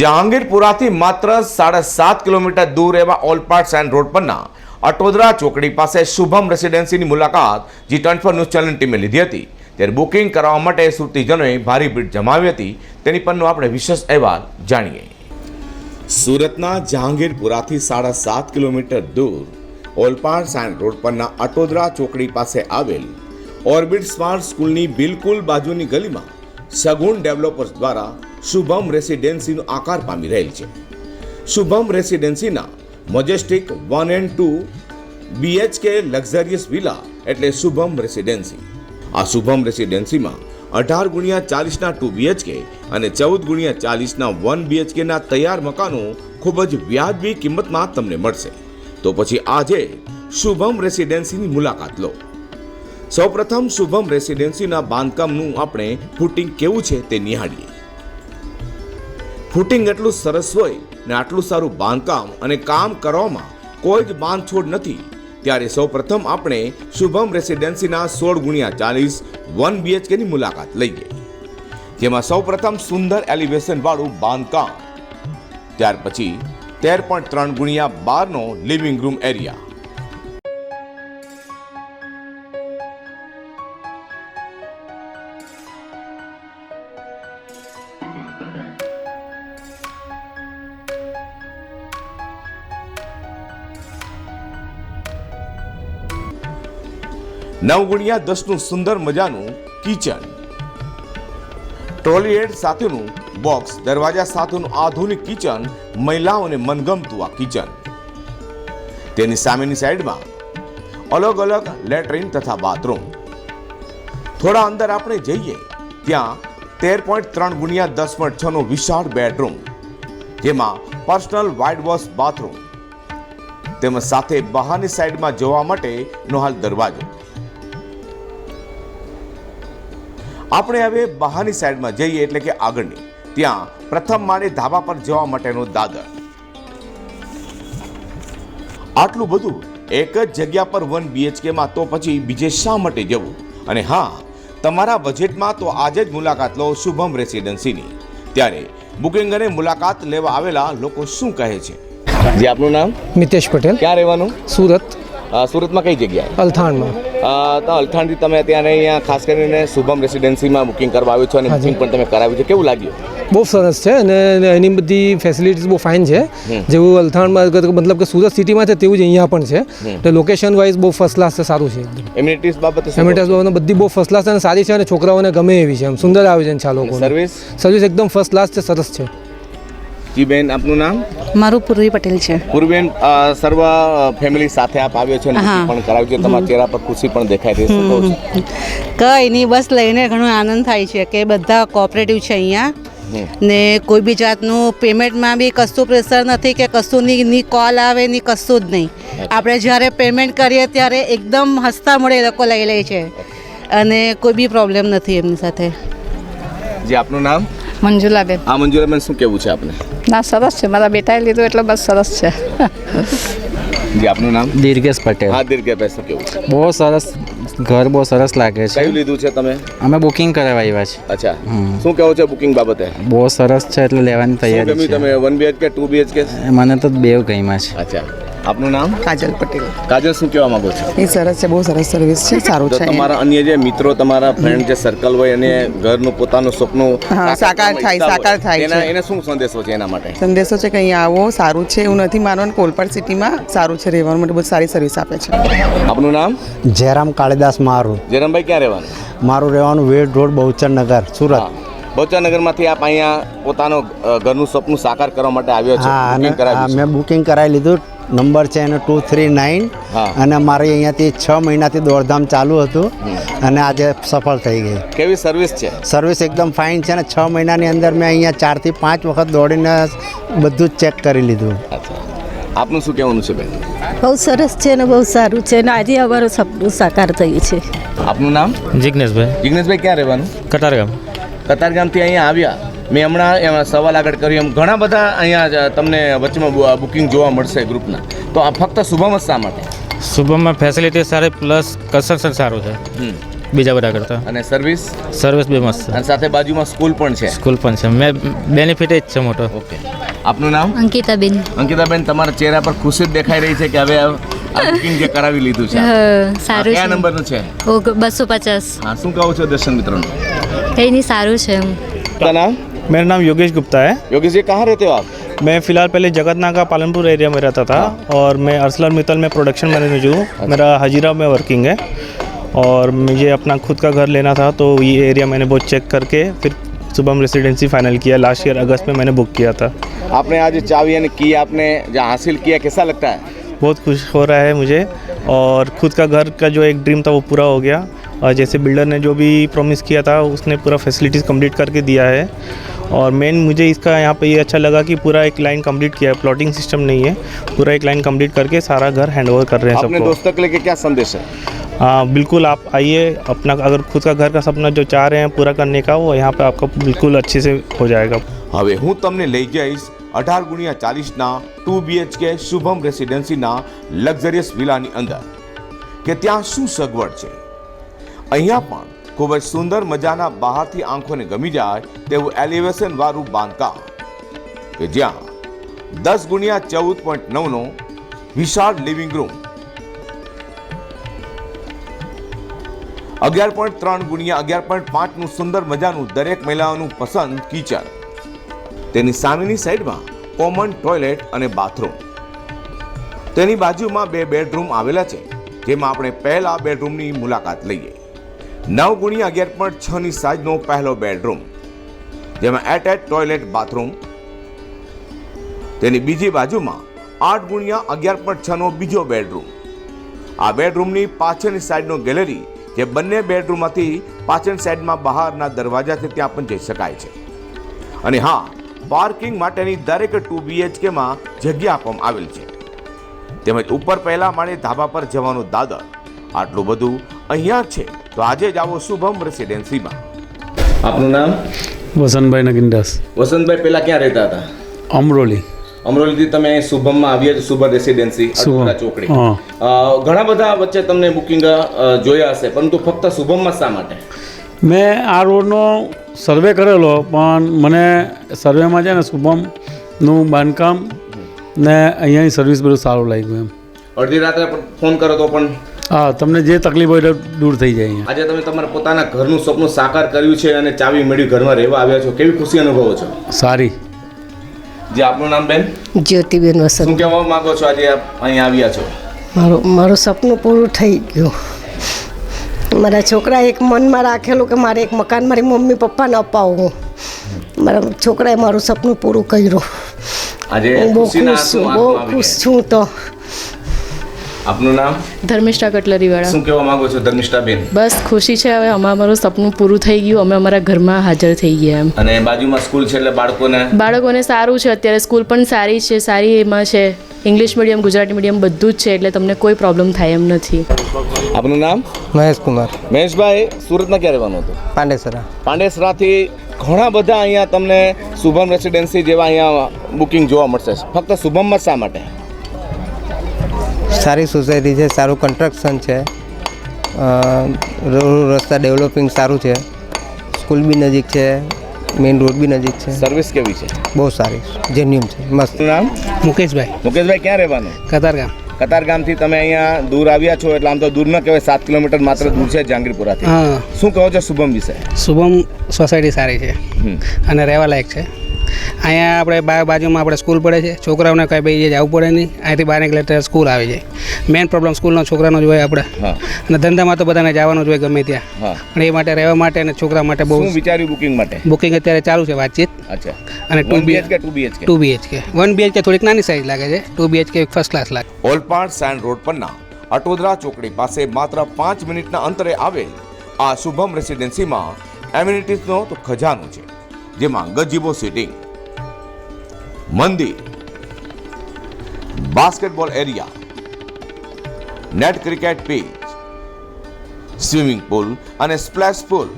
જહાંગીરપુરાથી માત્ર સાડા સાત કિલોમીટર દૂર એવા ઓલપાડ સેન્ડ રોડ પરના અટોદરા ચોકડી પાસે શુભમ રેસિડેન્સીની મુલાકાત G twenty four news channel ટીમે લીધી હતી. ત્યારે બુકિંગ કરાવવા માટે સુરતીજનોએ ભારે ભીડ જમાવી હતી. તેની પરનો આપણે વિશેષ અહેવાલ જાણીએ. સુરતના જહાંગીરપુરાથી સાડા સાત કિલોમીટર દૂર ઓલપાડ સેન્ડ રોડ પરના અટોદરા ચોકડી પાસે આવેલ ઓર્બિટ સ્માર્ટ સ્કૂલની બિલકુલ બાજુની ગલીમાં સગુણ ડેવલપર્સ દ્વારા શુભમ રેસિડેન્સીનો આકાર પામી રહેલ છે. Shubham રેસિડેન્સીના majestic one and two BHK luxurious villa એટલે શુભમ રેસિડેન્સી. આ શુભમ રેસિડેન્સીમાં અઢાર ગુણ્યા ચાલીસના ટુ બીએચકે અને ચૌદ ગુણ્યા ચાલીસના વન બીએચકેના તૈયાર મકાનો ખૂબ જ વ્યાજબી કિંમતમાં તમને મળશે. તો પછી આજે શુભમ રેસિડેન્સીની મુલાકાત લો. સૌપ્રથમ શુભમ રેસિડેન્સીના બાંધકામનું આપણે ફૂટિંગ કેવું છે તે નિહાળીએ. ફૂટિંગ એટલું સરસ હોય ને આટલું સારું બાંધકામ અને કામ કરવામાં કોઈ જ બાંધછોડ નથી. ત્યારે સૌપ્રથમ આપણે શુભમ રેસિડેન્સીના સોળ ગુણ્યા ચાલીસ, વન બીએચકેની મુલાકાત લઈએ. જેમાં સૌપ્રથમ સુંદર એલિવેશનવાળું બાંધકામ. ત્યાર પછી તેર પોઈન્ટ ત્રણ ગુણ્યા બારનો લિવિંગ રૂમ એરિયા. નવ ગુણ્યા દસનું સુંદર મજાનું કિચન. ટોયલેટ સાથેનું બોક્સ દરવાજા સાથેનું આધુનિક કિચન, મહિલાઓને મનગમતું આ કિચન. તેની સામેની સાઈડમાં અલગ અલગ લેટ્રિન તથા બાથરૂમ. થોડા અંદર આપણે જઈએ, ત્યાં તેર પોઈન્ટ ત્રણ ગુણ્યા દસ પોઈન્ટ છનો વિશાળ બેડરૂમ, જેમાં પર્સનલ વાઇડ વોશ બાથરૂમ, તેમજ સાથે બહારની સાઈડમાં જવા માટેનો હાલ દરવાજો. આપણે હવે બહારની સાઈડમાં જઈએ એટલે કે આગળની. ત્યાં પ્રથમ માળે ધાબા પર જવા માટેનો દાદર. આટલું બધું એક જ જગ્યા પર વન બીએચકેમાં તો પછી બીજે શા માટે જવું? અને હા તમારા બજેટમાં તો આજે જ મુલાકાત લો શુભમ રેસિડેન્સીની ત્યારે બુકિંગ અને મુલાકાત લેવા આવેલા લોકો શું કહે છે? જી આપનું નામ? મિતેશ પટેલ. ક્યાં રહેવાનું? સુરત. સુરતમાં કઈ જગ્યાએ? અલથાણમાં. તો અલથાણથી તમે અત્યારે અહીંયા ખાસ કરીને શુભમ રેસિડેન્સીમાં બુકિંગ કરવા આવ્યો છો અને. બુકિંગ પણ તમે કરાવ્યું છે. કેવું લાગ્યું? બહુ સરસ છે અને એની બધી ફેસિલિટીઝ બહુ ફાઇન છે. જેવું અલથાણમાં મતલબ કે સુરત સિટીમાં છે તેવું જ અહીંયા પણ છે. એટલે લોકેશન વાઇઝ બહુ ફર્સ્ટ ક્લાસ છે સારું છે એમિનિટીઝ બાબતે શું એમિટાસ બાબતમાં બધી બહુ ફર્સ્ટ ક્લાસ અને સારી છે અને છોકરાઓને ગમે એવી છે. એમ સુંદર આવે છે આ લોકો સર્વિસ સર્વિસ એકદમ ફર્સ્ટ ક્લાસ છે સરસ છે. જી બેન આપનું નામ? મારું પૂર્વી પટેલ છે. પૂર્વીબેન સર્વ ફેમિલી સાથે આપ આવ્યો છો પણ કરાવ્યું છે તમારા ચહેરા પર ખુશી પણ દેખાઈ રહી કંઈ નહીં બસ લઈને ઘણો આનંદ થાય છે કે બધા કોઓપરેટિવ છે અહીંયા. ને કોઈ બી જાતનું પેમેન્ટમાં બી કશું પ્રેશર નથી કે કશું ની ની કોલ આવે ની કશું જ નહીં. આપણે જ્યારે પેમેન્ટ કરીએ ત્યારે એકદમ હસતા મળે એ લોકો લઈ લે છે. અને કોઈ બી પ્રોબ્લેમ નથી એમની સાથે. જી આપનું નામ? મંજુલાબેન. આ મંજુલાબેન શું કેવું છે આપને? ના સરસ છે. મારા બેટાએ લીધું એટલે બસ સરસ છે. જી આપનું નામ? દીર્ઘેશ પટેલ. હા દીર્ઘેશ શું કેવું છે? બહુ સરસ ઘર બહુ સરસ લાગે છે. કયું લીધું છે તમે? અમે બુકિંગ કરાવવા આવ્યા છે. અચ્છા. શું કહો છો બુકિંગ બાબતે? બહુ સરસ છે એટલે લેવાની તૈયારી છે. તમે? વન બીએચકે ટુ બીએચકે મને તો બેવ ગઈમાં છે. અચ્છા. આપનું નામ? કાજલ પટેલ. કાજલ શું કહેવા માંગો છો? એ સરસ છે બહુ સરસ સર્વિસ છે સારું છે તમારા અન્ય જે મિત્રો તમારા ફ્રેન્ડ જે સર્કલ હોય અને ઘરનું પોતાનું સપનું સાકાર થાય, સાકાર થાય એના છે. એને શું સંદેશો છે એના માટે? સંદેશો છે કે અહીંયા આવો સારું છે એવું નથી માનવાનું કોલપાડ સિટીમાં સારું છે રહેવાનું માટે બહુ સારી સર્વિસ આપે છે. આપનું નામ? જયરામ કાળીદાસ મારું. જયરામભાઈ ક્યાં રહેવાનું? મારું રહેવાનું વેડ રોડ બહુચરનગર સુરત. બહુચરનગરમાંથી આપ અહીંયા પોતાનો ઘરનું સપનું સાકાર કરવા માટે આવ્યો છે. મેં બુકિંગ કરાવી લીધું. નંબર છે એનો ટુ થ્રી નાઇન. અને મારે અહીંયાથી છ મહિનાથી દોડધામ ચાલુ હતું. અને આજે સફળ થઈ ગઈ. કેવી સર્વિસ છે? સર્વિસ એકદમ ફાઇન છે અને છ મહિનાની અંદર મેં અહીંયા ચારથી પાંચ વખત દોડીને બધું જ ચેક કરી લીધું. આપનું શું કહેવાનું છે બેન? બહુ સરસ છે ને બહુ સારું છે ને આજે અમારું સપનું સાકાર થયું છે. આપનું નામ? જિગ્નેશભાઈ. જિગ્નેશભાઈ ક્યાં રહેવાનું? કતારગામ. કતારગામથી અહીંયા આવ્યા? મેં હમણાં એમાં સવાલ આગળ કર્યું. એમ ઘણા બધા અહીંયા તમને વચમાં બુકિંગ જોવા મળશે ગ્રુપના. તો આ ફક્ત શુભમ જ શા માટે? શુભમમાં ફેસિલિટી સારી પ્લસ કન્સ્ટ્રક્શન સારું છે. બીજા બધા કરતા. અને સર્વિસ સર્વિસ બી મસ્ત અને સાથે બાજુમાં સ્કૂલ પણ છે? સ્કૂલ પણ છે. મેં બેનિફિટ જ છે મોટો. ઓકે. આપનું નામ? અંકિતાબેન. અંકિતાબેન તમારા ચહેરા પર ખુશી જ દેખાઈ રહી છે કે હવે બુકિંગ જે કરાવી લીધું છે. સારું કયા નંબરનું છે? ઓકે બસો પચાસ. હા શું કહો છો દર્શન મિત્રોને? કઈ નહીં સારું છે એમ. નામ मेरा नाम योगेश गुप्ता है। योगेश जी कहाँ रहते हो आप? मैं फ़िलहाल पहले जगतनाका का पालनपुर एरिया में रहता था हाँ। और मैं अर्सलर मित्तल में प्रोडक्शन मैनेजर हूँ। अच्छा। मेरा हजीरा में वर्किंग है और मुझे अपना खुद का घर लेना था तो ये एरिया मैंने बहुत चेक करके फिर शुभम रेसिडेंसी फाइनल किया। लास्ट ईयर अगस्त में मैंने बुक किया था। आपने आज चावी यानी की आपने जहाँ हासिल किया कैसा लगता है? बहुत खुश हो रहा है मुझे और खुद का घर का जो एक ड्रीम था वो पूरा हो गया। और जैसे बिल्डर ने जो भी प्रॉमिस किया था उसने पूरा फैसिलिटीज़ कंप्लीट करके दिया है। और मेन मुझे इसका यहाँ पे ये अच्छा लगा कि पूरा एक लाइन कंप्लीट किया है प्लॉटिंग सिस्टम नहीं है पूरा एक लाइन कंप्लीट करके सारा घर हैंड ओवर कर रहे हैं अपने सबको दोस्तों के लिए क्या संदेश है हाँ बिल्कुल आप आइए अपना अगर खुद का घर का सपना जो चाह रहे हैं पूरा करने का वो यहाँ पे आपका बिल्कुल अच्छे से हो जाएगा હવે હું તમને લઈ જઈશ અઢાર ગુણ્યા ચાલીસના ટુ બીએચકે શુભમ રેસિડેન્સીના લક્ઝરિયસ વિલાની અંદર કે ત્યાં શું સગવડ છે અહીંયા પણ ખૂબ જ સુંદર મજાના બહારથી આંખોને ગમી જાય તેવું એલિવેશન વાળું બાંધકામ. કે જ્યાં દસ ગુણ્યા ચૌદ પોઈન્ટ નવનો વિશાળ લિવિંગ રૂમ. અગિયાર પોઈન્ટ ત્રણ ગુણ્યા અગિયાર પોઈન્ટ પાંચનું સુંદર મજાનું દરેક મહિલાઓનું પસંદ કિચન. તેની સામેની સાઈડમાં કોમન ટોયલેટ અને બાથરૂમ. તેની બાજુમાં બે બેડરૂમ આવેલા છે, જેમાં આપણે પહેલા બેડરૂમની મુલાકાત લઈએ. નવ ગુણ્યા અગિયાર પોઈન્ટ છની સાઇઝનો પહેલો બેડરૂમ જેમાં એટેચ ટોયલેટ બાથરૂમ તેની બીજી બાજુમાં આઠ ગુણ્યા અગિયાર પોઈન્ટ છનો બીજો બેડરૂમ આ બેડરૂમની પાછળની સાઈડનો ગેલેરી જે બંને બેડરૂમમાંથી પાછળની સાઈડમાં બહારના દરવાજાથી ત્યાં પણ જઈ શકાય છે. અને હા પાર્કિંગ માટેની દરેક ટુ બીએચકેમાં જગ્યા આપવામાં આવેલ છે. તેમજ ઉપર પહેલા માળે ધાબા પર જવાનું દાદર. આટલું બધું અહીંયા છે. તો આજે જ આવો શુભમ રેસિડેન્સીમાં આપનું નામ? વસંતભાઈ નગીનદાસ. વસંતભાઈ પહેલાં ક્યાં રહેતા હતા? અમરોલી. અમરોલીથી તમે શુભમમાં આવ્યા છો શુભમ રેસિડેન્સી અટોડા ચોકડી. ઘણા બધા વચ્ચે તમને બુકિંગ જોયા હશે પરંતુ ફક્ત શુભમમાં શા માટે? મેં આ રોડનો સર્વે કરેલો પણ મને સર્વેમાં છે ને શુભમનું બાંધકામ ને અહીંયાની સર્વિસ બધું સારું લાગ્યું એમ. અડધી રાત્રે ફોન કરો તો પણ હા તમને જે તકલીફ હોય દૂર થઈ જાય આજે તમે તમારા પોતાના ઘરનું સપનું સાકાર કર્યું છે અને ચાવી મેળવી ઘરમાં રહેવા આવ્યા છો. કેવી ખુશી અનુભવો છો? સારી. જે આપનું નામ બેન? જ્યોતિબેન વસંત. શું કહેવા માંગો છો આજે આપ અહીં આવ્યા છો? મારું મારું સપનું પૂરું થઈ ગયું. મારા છોકરા એક મનમાં રાખેલું કે મારે એક મકાન મારી મમ્મી પપ્પાને અપાવવું. મારા છોકરાએ મારું સપનું પૂરું કર્યું. આજે બહુ ખુશ છું બહુ ખુશ છું તો. આપનું નામ? ધર્મિષ્ઠા કટલરીવાળા. શું કહેવા માંગો છો ધર્મિષ્ઠાબેન? બસ ખુશી છે હવે. અમારું સપનું પૂરું થઈ ગયું. અમે અમારા ઘરમાં હાજર થઈ ગયા એમ. અને બાજુમાં સ્કૂલ છે એટલે બાળકોને? બાળકોને સારું છે. અત્યારે સ્કૂલ પણ સારી છે સારી એમાં છે. ઇંગ્લિશ મીડિયમ ગુજરાતી મીડિયમ બધું જ છે એટલે તમને કોઈ પ્રોબ્લેમ થાય એમ નથી. આપનું નામ? મહેશ કુમાર મહેશભાઈ સુરતમાં ક્યાં રહેવાનું હતું? પાંડેસરા. પાંડેસરાથી ઘણા બધા અહીંયા તમને શુભમ રેસિડેન્સી જેવા અહીંયા બુકિંગ જોવા મળશે. ફક્ત શુભમમાં શા માટે? સારી સોસાયટી છે સારું કન્સ્ટ્રક્શન છે. રોડ રસ્તા ડેવલપિંગ સારું છે. સ્કૂલ બી નજીક છે મેઇન રોડ બી નજીક છે. સર્વિસ કેવી છે? બહુ સારી જેન્યુન છે મસ્ત. નામ? મુકેશભાઈ. મુકેશભાઈ ક્યાં રહેવાનું? કતારગામ કતારગામથી તમે અહીંયા દૂર આવ્યા છો એટલે આમ તો દૂર ન કહેવાય સાત કિલોમીટર માત્ર દૂર છે જાંગીરપુરાથી. શું કહો છો શુભમ વિશે? શુભમ સોસાયટી સારી છે અને રહેવા લાયક છે. અહીંયા આપણે બા બાજુમાં આપણે સ્કૂલ પડે છે. છોકરાઓને કંઈ ભાઈ જવું પડે નહીં. અહીંથી બહાર નીકળે ત્યારે સ્કૂલ આવી જાય. મેઇન પ્રોબ્લેમ સ્કૂલનો છોકરાનો જ હોય આપણે. અને ધંધામાં તો બધાને જવાનું જ હોય ગમે ત્યાં. પણ એ માટે રહેવા માટે અને છોકરા માટે બહુ વિચાર્યું બુકિંગ માટે? બુકિંગ અત્યારે ચાલુ છે વાતચીત. અચ્છા. અને two BHK two BHK two BHK one BHK થોડીક નાની સાઇઝ લાગે છે. ટુ બીએચકે ફર્સ્ટ ક્લાસ લાગે. ઓલપાડ સેન્ડ રોડ પરના અટોદરા ચોકડી પાસે માત્ર પાંચ મિનિટના અંતરે આવેલ આ શુભમ રેસિડેન્સીમાં એમ્યુનિટીઝનો તો ખજાનો છે. જેમાં ગજીબો સિટિંગ મંદિર basketball area, net cricket pitch, swimming pool અને splash pool,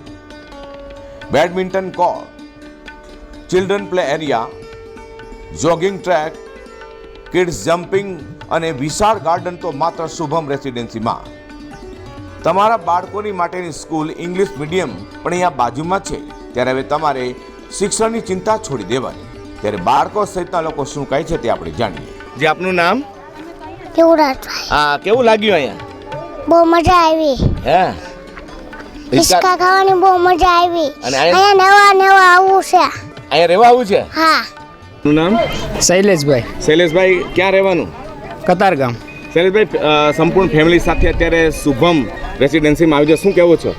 badminton court, children play area, jogging track, kids jumping અને વિશાળ ગાર્ડન તો માત્ર શુભમ રેસિડેન્સીમાં. તમારા બાળકોની માટેની સ્કૂલ ઇંગ્લિશ મીડિયમ પણ અહીંયા બાજુમાં છે. ત્યારે હવે તમારે શિક્ષણની ચિંતા છોડી દેવાની. ત્યારે બાળકો સહિતના લોકો શું કહે છે તે આપણે જાણીએ. જે આપનું નામ? યુવરાજભાઈ હા કેવું લાગ્યું અહીંયા? બહુ મજા આવી. હે? હિસકા ખાવાની બહુ મજા આવી. અને અહીંયા નવા નવા આવું છે. અહીંયા રહેવા આવું છે? હા. આપનું નામ? શૈલેષભાઈ. શૈલેષભાઈ ક્યાં રહેવાનું? કતારગામ શૈલેષભાઈ સંપૂર્ણ ફેમિલી સાથે અત્યારે શુભમ રેસિડેન્સીમાં આવી છે. શું કહેવું છો?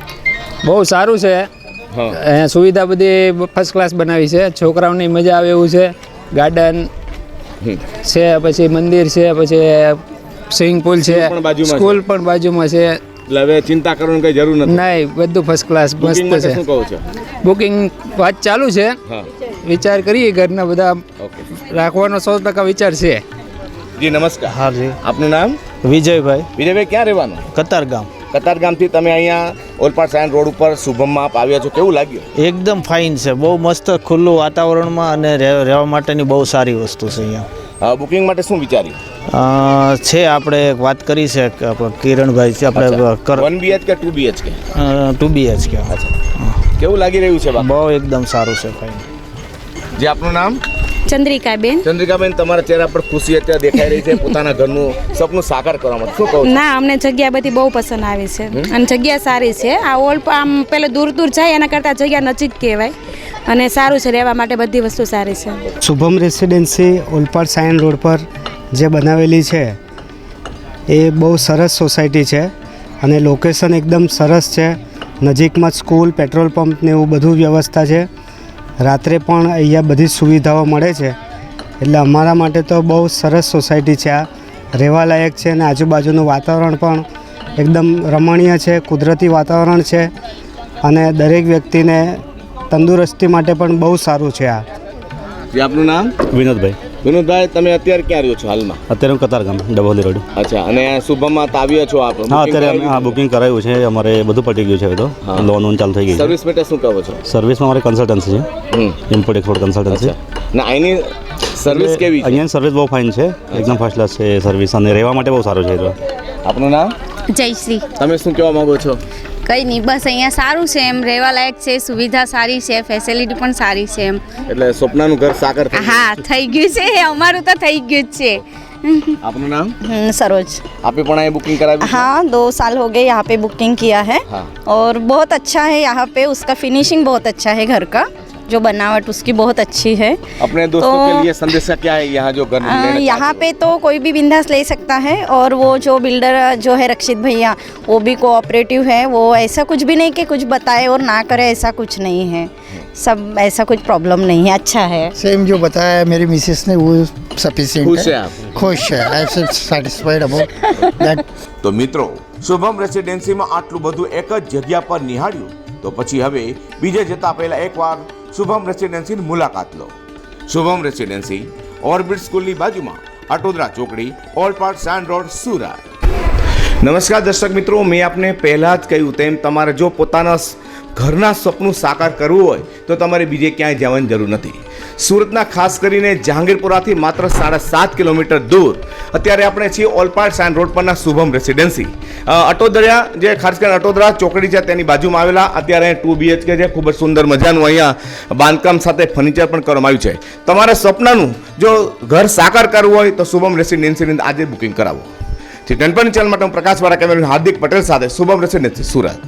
બહુ સારું છે. અહીંયા સુવિધા બધી ફર્સ્ટ ક્લાસ બનાવી છે. છોકરાઓની મજા આવે એવું છે. ગાર્ડન છે પછી મંદિર છે પછી સ્વિમિંગ પુલ છે. સ્કૂલ પણ બાજુમાં છે. એટલે હવે ચિંતા કરવાની કઈ જરૂર નથી. નહીં બધું ફર્સ્ટ ક્લાસ મસ્ત છે. બુકિંગ વાત ચાલુ છે. વિચાર કરીએ ઘરના બધા. રાખવાનો સો ટકા વિચાર છે. જી નમસ્કાર. હા જી. આપનું નામ? વિજયભાઈ. વિજયભાઈ ક્યાં રહેવાનું? કતાર ગામ કતારગામથી તમે અહીંયા ઓલપાડ સાયન રોડ ઉપર શુભમમાં આપ આવ્યા છો. કેવું લાગ્યું? એકદમ ફાઇન છે. બહુ મસ્ત ખુલ્લું વાતાવરણમાં અને રહે- રહેવા માટેની બહુ સારી વસ્તુ છે અહીંયા. બુકિંગ માટે શું વિચાર્યું? છે આપણે એક વાત કરી છે કિરણભાઈ છે આપણે one BH K two BH K two BHK કેવું લાગી રહ્યું છે બહુ એકદમ સારું છે ફાઇન. જે આપનું નામ? ચંદ્રિકાબેન. ચંદ્રિકાબેન તમારા ચહેરા પર ખુશી અત્યારે દેખાઈ રહી છે. પોતાના ઘરનું સપનું સાકાર કરવા માટે. શું કહો ના અમને જગ્યા બધી બહુ પસંદ આવી છે. અને જગ્યા સારી છે. આ ઓલ આમ પેલે દૂર દૂર જાય એના કરતાં જગ્યા નજીક કહેવાય. અને સારું છે રહેવા માટે બધી વસ્તુ સારી છે. શુભમ રેસિડેન્સી ઓલપાડ સાયન રોડ પર જે બનાવેલી છે એ બહુ સરસ સોસાયટી છે. અને લોકેશન એકદમ સરસ છે. નજીકમાં સ્કૂલ પેટ્રોલ પંપ ને એવું બધું વ્યવસ્થા છે. રાત્રે પણ અહીંયા બધી સુવિધાઓ મળે છે. એટલે અમારા માટે તો બહુ સરસ સોસાયટી છે આ. રહેવાલાયક છે અને આજુબાજુનું વાતાવરણ પણ એકદમ રમણીય છે કુદરતી વાતાવરણ છે અને દરેક વ્યક્તિને તંદુરસ્તી માટે પણ બહુ સારું છે આ. આપનું નામ? વિનોદભાઈ. વિનોદભાઈ તમે અત્યારે ક્યાં રહ્યો છો હાલમાં? અત્યારે હું કતારગામ ડભોલી રોડ. અચ્છા અને શુભમમાં તો આવ્યા છો આપ? હા અત્યારે હા બુકિંગ કરાવ્યું છે અમારે બધું પટી ગયું છે હવે તો. લોન વોન ચાલુ થઈ ગઈ સર્વિસ માટે શું કહો છો? સર્વિસમાં અમારે કન્સલ્ટન્સી છે. હમ. ઇમ્પોર્ટ એક્સપોર્ટ કન્સલ્ટન્સી ના અહીંની સર્વિસ કેવી છે? અહીંયા સર્વિસ બહુ ફાઇન છે. એકદમ ફર્સ્ટ ક્લાસ છે સર્વિસ અને રહેવા માટે બહુ સારું છે આપનું નામ? જયશ્રી. તમે શું કહેવા માગો છો? કંઈ નહીં બસ અહીંયા સારું છે એમ રહેવા લાયક છે સુવિધા સારી છે ફેસિલિટી પણ સારી છે એમ એટલે સ્વપ્નાનું ઘર સાકાર થઈ હા થઈ ગયું છે અમારું તો થઈ ગયું જ છે આપનું નામ हम्म, सरोज આપે પણ અહીં બુકિંગ કરાવ્યું છે? हाँ दो साल हो गए यहाँ पे बुकिंग किया है हाँ और बहुत अच्छा है यहाँ पे उसका फिनिशिंग बहुत अच्छा है घर का जो बनावट उसकी बहुत अच्छी है अपने दोस्तों तो- के लिए संदेशा क्या है यहाँ जो घर अ, लेना यहाँ चाहते पे तो कोई भी बिंदास ले सकता है और वो जो बिल्डर जो है रक्षित भैया वो भी कोऑपरेटिव है वो ऐसा कुछ भी नहीं कि कुछ बताए और ना करे ऐसा कुछ नहीं है सब ऐसा कुछ प्रॉब्लम नहीं है अच्छा है सेम जो बताया है मेरी मिसेस ने वो सफिशिएंट खुश है आप खुश है I am satisfied about that તો મિત્રો શુભમ રેસિડેન્સીમાં આટલું બધું એક જ જગ્યા પર નિહાળ્યું તો પછી હવે બીજે જતા પહેલા એકવાર શુભમ રેસિડેન્સીની મુલાકાત લો. શુભમ રેસિડેન્સી ઓર્બિટ સ્કૂલની બાજુમાં અટોદરા ચોકડી ઓલ પાર્ટ સાન રોડ, સુરત. નમસ્કાર દર્શક મિત્રો, મેં આપને પહેલાં જ કહ્યું તેમ તમારે જો પોતાના ઘરના સપનું સાકાર કરવું હોય તો તમારે બીજે ક્યાંય જવાની જરૂર નથી. સુરતના ખાસ કરીને જહાંગીરપુરાથી માત્ર સાડા સાત કિલોમીટર દૂર. અત્યારે આપણે છીએ ઓલપાડ સાન રોડ પરના શુભમ રેસિડેન્સી. અટોદરા જે ખાસ કરીને અટોદરા ચોકડી છે તેની બાજુમાં આવેલા. અત્યારે ટુ બીએચકે છે, ખૂબ જ સુંદર મજાનું અહીંયા બાંધકામ સાથે ફર્નિચર પણ કરવામાં આવ્યું છે. તમારા સપનાનું જો ઘર સાકાર કરવું હોય તો શુભમ રેસિડેન્સીની આજે બુકિંગ કરાવો. જે, ગણપતિ ચેનલ માટે હું પ્રકાશવાળા કેમેરા હાર્દિક પટેલ સાથે શુભમ રેસિડેન્સી, સુરત.